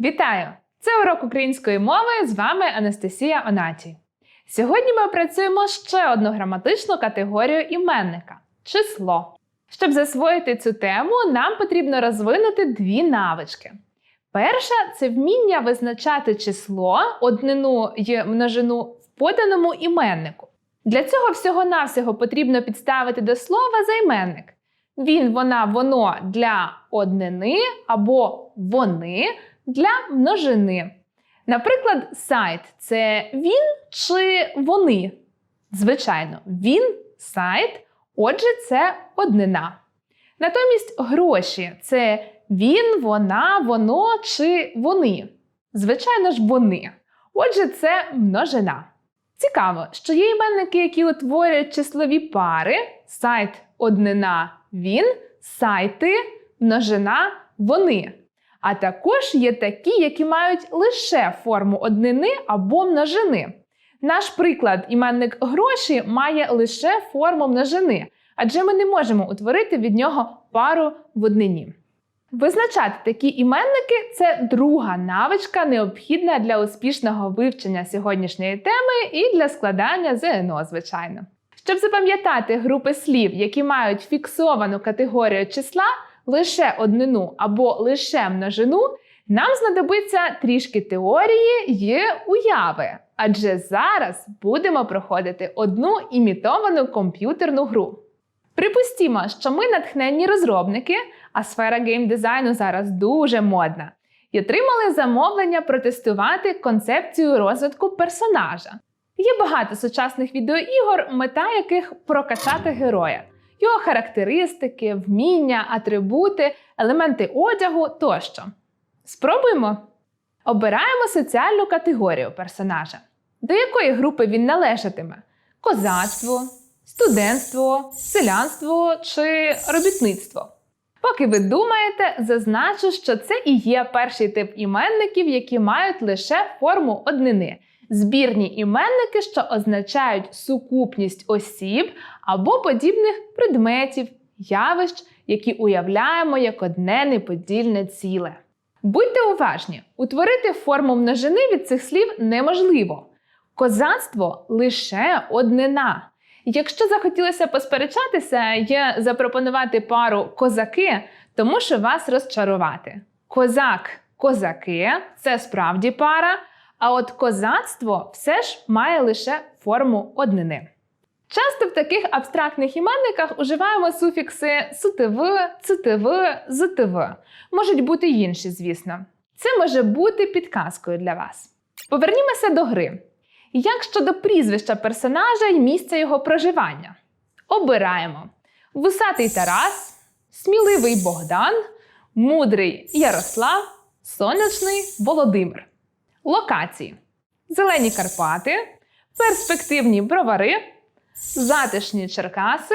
Вітаю! Це урок української мови. З вами Анастасія Онатій. Сьогодні ми опрацюємо ще одну граматичну категорію іменника число. Щоб засвоїти цю тему, нам потрібно розвинути дві навички. Перша це вміння визначати число, однину й множину в поданому іменнику. Для цього всього-навсього потрібно підставити до слова займенник. Він, вона, воно для однини або вони для множини. Наприклад, сайт це він чи вони? Звичайно, він сайт, отже, це однина. Натомість гроші це він, вона, воно чи вони. Звичайно ж, вони. Отже, це множина. Цікаво, що є іменники, які утворюють числові пари: сайт, однина, він, сайти, множина, вони. А також є такі, які мають лише форму однини або множини. Наш приклад, іменник гроші, має лише форму множини, адже ми не можемо утворити від нього пару в однині. Визначати такі іменники це друга навичка, необхідна для успішного вивчення сьогоднішньої теми і для складання ЗНО, звичайно. Щоб запам'ятати групи слів, які мають фіксовану категорію числа, лише однину або лише множину, нам знадобиться трішки теорії й уяви. Адже зараз будемо проходити одну імітовану комп'ютерну гру. Припустімо, що ми натхненні розробники, а сфера геймдизайну зараз дуже модна, і отримали замовлення протестувати концепцію розвитку персонажа. Є багато сучасних відеоігор, мета яких прокачати героя, його характеристики, вміння, атрибути, елементи одягу тощо. Спробуємо. Обираємо соціальну категорію персонажа. До якої групи він належатиме: козацтво, студентство, селянство чи робітництво. Поки ви думаєте, зазначу, що це і є перший тип іменників, які мають лише форму однини. Збірні іменники, що означають сукупність осіб або подібних предметів, явищ, які уявляємо як одне неподільне ціле. Будьте уважні, утворити форму множини від цих слів неможливо. Козацтво лише однина. Якщо захотілося посперечатися і запропонувати пару козаки, то мушу вас розчарувати. Козак, козаки це справді пара, а от козацтво все ж має лише форму однини. Часто в таких абстрактних іменниках уживаємо суфікси сутив, цитив, зтив. Можуть бути й інші, звісно. Це може бути підказкою для вас. Повернімося до гри. Як щодо прізвища персонажа і місця його проживання? Обираємо Вусатий Тарас, Сміливий Богдан, Мудрий Ярослав, Сонячний Володимир. Локації: Зелені Карпати, перспективні бровари, затишні Черкаси,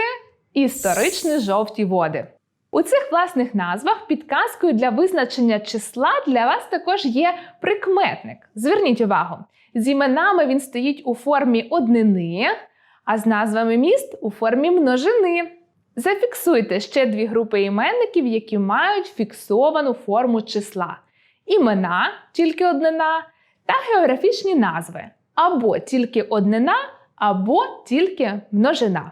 історичні жовті води. У цих власних назвах підказкою для визначення числа для вас також є прикметник. Зверніть увагу, з іменами він стоїть у формі однини, а з назвами міст у формі множини. Зафіксуйте ще дві групи іменників, які мають фіксовану форму числа: імена, тільки однина, та географічні назви або тільки однина, або тільки множина.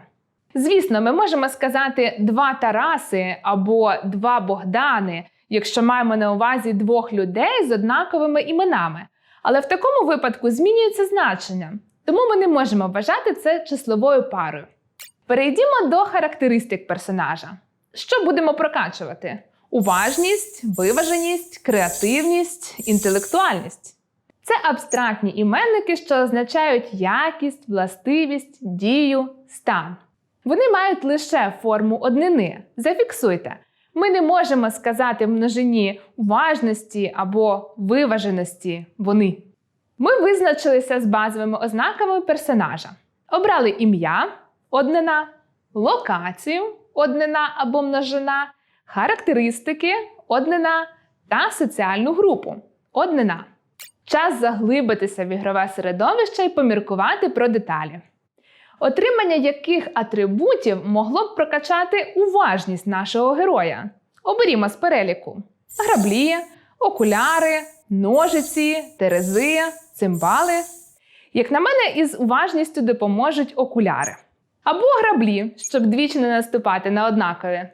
Звісно, ми можемо сказати два Тараси або два Богдани, якщо маємо на увазі двох людей з однаковими іменами. Але в такому випадку змінюється значення, тому ми не можемо вважати це числовою парою. Перейдімо до характеристик персонажа. Що будемо прокачувати? Уважність, виваженість, креативність, інтелектуальність. Це абстрактні іменники, що означають якість, властивість, дію, стан. Вони мають лише форму однини. Зафіксуйте. Ми не можемо сказати в множині уважності або виваженості вони. Ми визначилися з базовими ознаками персонажа. Обрали ім'я однина, локацію однина або множина, характеристики однина та соціальну групу однина. Час заглибитися в ігрове середовище і поміркувати про деталі. Отримання яких атрибутів могло б прокачати уважність нашого героя? Оберімо з переліку: граблі, окуляри, ножиці, терези, цимбали. Як на мене, із уважністю допоможуть окуляри. Або граблі, щоб двічі не наступати на однакові.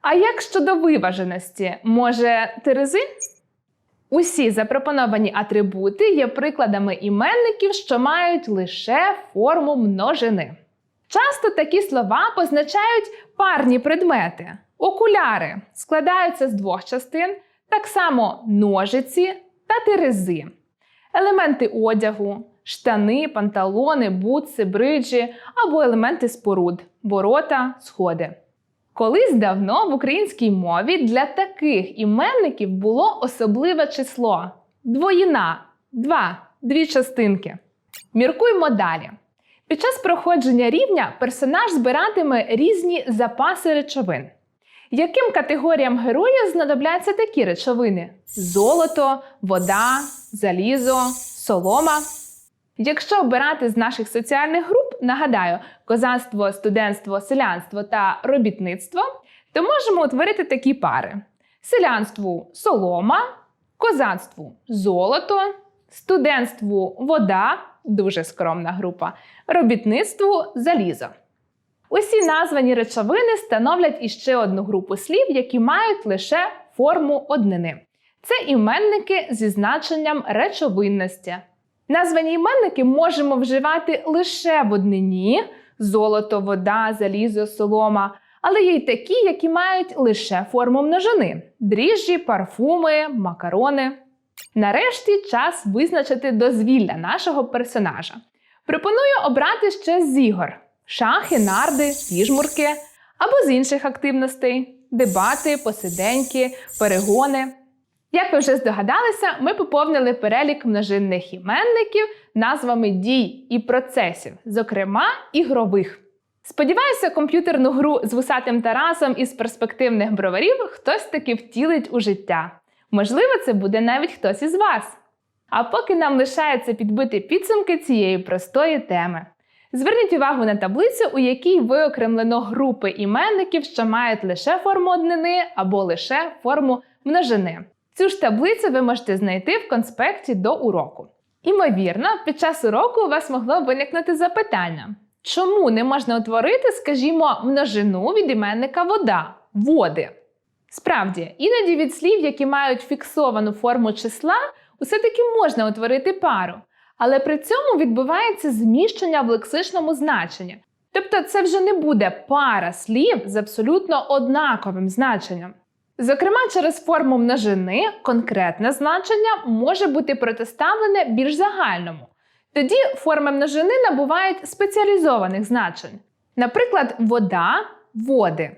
А як щодо виваженості, може терези? Усі запропоновані атрибути є прикладами іменників, що мають лише форму множини. Часто такі слова позначають парні предмети. Окуляри складаються з двох частин, так само ножиці та терези, елементи одягу, штани, панталони, бутси, бриджі або елементи споруд, ворота, сходи. Колись давно в українській мові для таких іменників було особливе число двоїна, два, дві частинки. Міркуймо далі. Під час проходження рівня персонаж збиратиме різні запаси речовин. Яким категоріям героїв знадобляться такі речовини: золото, вода, залізо, солома? Якщо обирати з наших соціальних груп, нагадаю, козацтво, студентство, селянство та робітництво, то можемо утворити такі пари: селянству солома, козацтву золото, студентству вода дуже скромна група, робітництву залізо. Усі названі речовини становлять іще одну групу слів, які мають лише форму однини. Це іменники зі значенням речовинності. Названі іменники можемо вживати лише в однині золото, вода, залізо, солома, але є й такі, які мають лише форму множини дріжджі, парфуми, макарони. Нарешті час визначити дозвілля нашого персонажа. Пропоную обрати ще з ігор: шахи, нарди, піжмурки або з інших активностей дебати, посиденьки, перегони. Як ви вже здогадалися, ми поповнили перелік множинних іменників назвами дій і процесів, зокрема ігрових. Сподіваюся, комп'ютерну гру з вусатим Тарасом із перспективних броварів хтось таки втілить у життя. Можливо, це буде навіть хтось із вас. А поки нам лишається підбити підсумки цієї простої теми. Зверніть увагу на таблицю, у якій виокремлено групи іменників, що мають лише форму однини або лише форму множини. Цю ж таблицю ви можете знайти в конспекті до уроку. Імовірно, під час уроку у вас могло виникнути запитання: чому не можна утворити, скажімо, множину від іменника вода води? Справді, іноді від слів, які мають фіксовану форму числа, усе-таки можна утворити пару, але при цьому відбувається зміщення в лексичному значенні. Тобто це вже не буде пара слів з абсолютно однаковим значенням. Зокрема, через форму множини конкретне значення може бути протиставлене більш загальному. Тоді форми множини набувають спеціалізованих значень. Наприклад, вода води.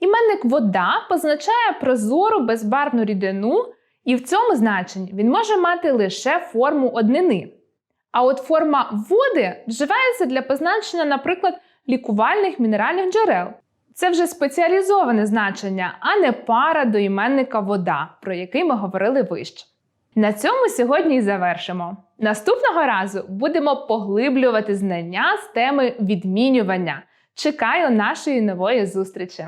Іменник вода позначає прозору безбарвну рідину, і в цьому значенні він може мати лише форму однини. А от форма води вживається для позначення, наприклад, лікувальних мінеральних джерел. Це вже спеціалізоване значення, а не пара до іменника вода, про який ми говорили вище. На цьому сьогодні і завершимо. Наступного разу будемо поглиблювати знання з теми відмінювання. Чекаю нашої нової зустрічі!